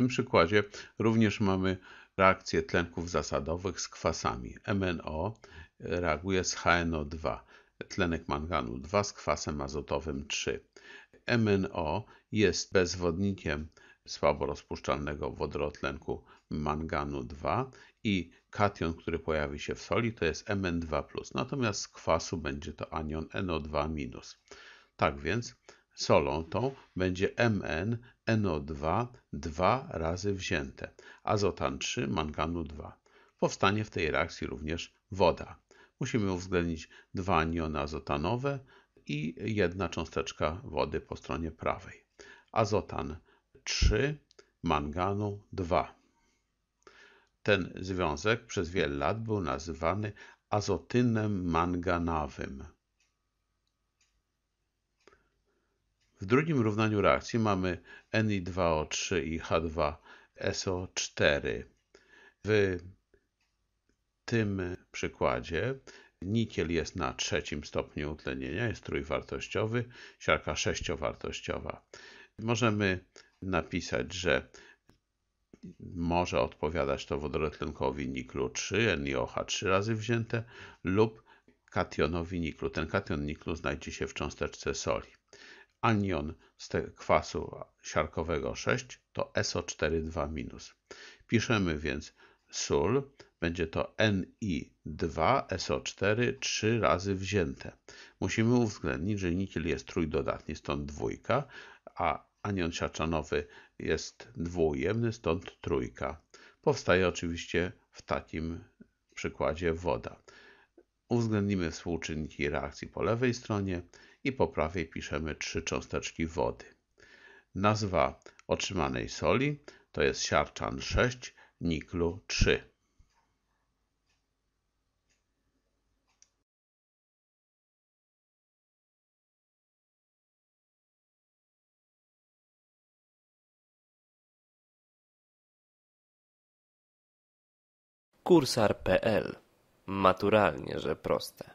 tym przykładzie również mamy reakcję tlenków zasadowych z kwasami. MNO reaguje z HNO2, tlenek manganu 2 z kwasem azotowym 3. MNO jest bezwodnikiem słabo rozpuszczalnego wodorotlenku manganu 2 i kation, który pojawi się w soli, to jest Mn2+. Natomiast z kwasu będzie to anion NO2-. Tak więc solą tą będzie Mn NO2 dwa razy wzięte, azotan 3 manganu 2. Powstanie w tej reakcji również woda. Musimy uwzględnić dwa aniony azotanowe i jedna cząsteczka wody po stronie prawej. Azotan 3 manganu 2. Ten związek przez wiele lat był nazywany azotynem manganawym. W drugim równaniu reakcji mamy Ni2O3 i H2SO4. W tym przykładzie nikiel jest na trzecim stopniu utlenienia, jest trójwartościowy, siarka sześciowartościowa. Możemy napisać, że może odpowiadać to wodorotlenkowi niklu 3, NiOH 3 razy wzięte lub kationowi niklu. Ten kation niklu znajdzie się w cząsteczce soli. Anion z kwasu siarkowego 6 to SO4 Piszemy więc sól, będzie to Ni2SO4 3 razy wzięte. Musimy uwzględnić, że nikiel jest trójdodatni, stąd dwójka, a anion siarczanowy jest dwuujemny, stąd trójka. Powstaje oczywiście w takim przykładzie woda. Uwzględnimy współczynniki reakcji po lewej stronie i po prawej piszemy trzy cząsteczki wody. Nazwa otrzymanej soli to jest siarczan 6, niklu 3. Kursar.pl Maturalnie, że proste.